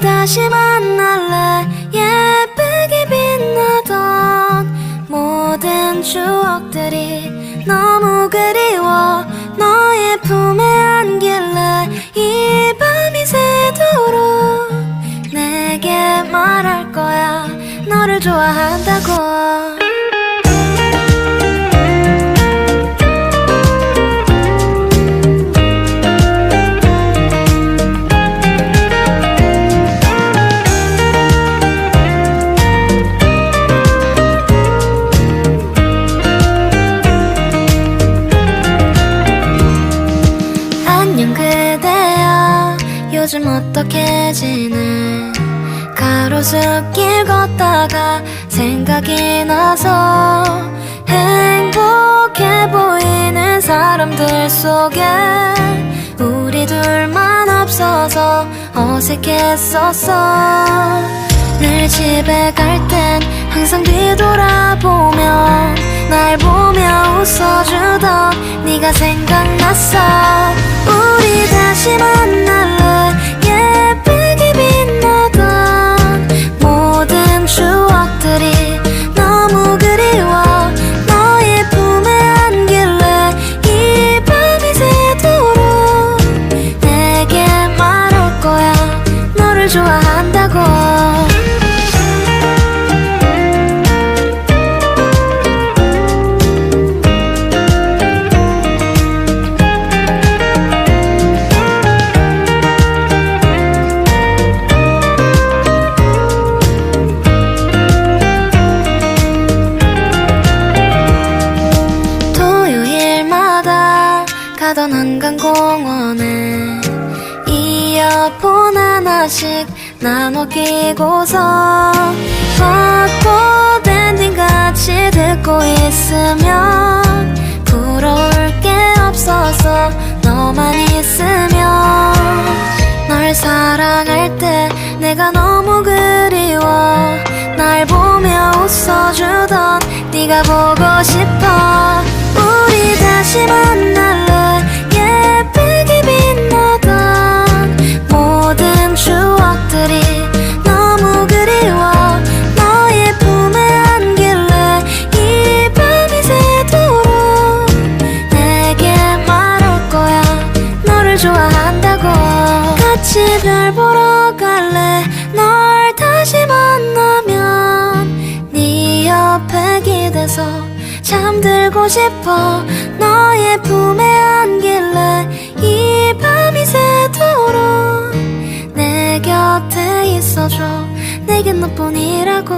다시 만날래? 예쁘게 빛나던 모든 추억들이 너무 그리워. 너의 품에 안길래 이 밤이 새도록 내게 말할 거야. 너를 좋아한다고 요즘 어떻게 지내? 가로수길 걷다가 생각이 나서 행복해 보이는 사람들 속에 우리 둘만 없어서 어색했었어. 늘 집에 갈 땐 항상 뒤돌아보며 날 보며 웃어주던 네가 생각났어. 우리 다시 만 좋아한다고. 가던 한강 공원에 이어폰 하나씩 나눠 끼고서 벚꽃 엔딩 같이 듣고 있으면 부러울 게 없어서 너만 있으면 널 사랑할 때 내가 너무 그리워. 날 보며 웃어주던 네가 보고 싶어. 우리 다시 만 같이 별 보러 갈래? 널 다시 만나면 네 옆에 기대서 잠들고 싶어. 너의 품에 안길래 이 밤이 새도록 내 곁에 있어줘. 내겐 너뿐이라고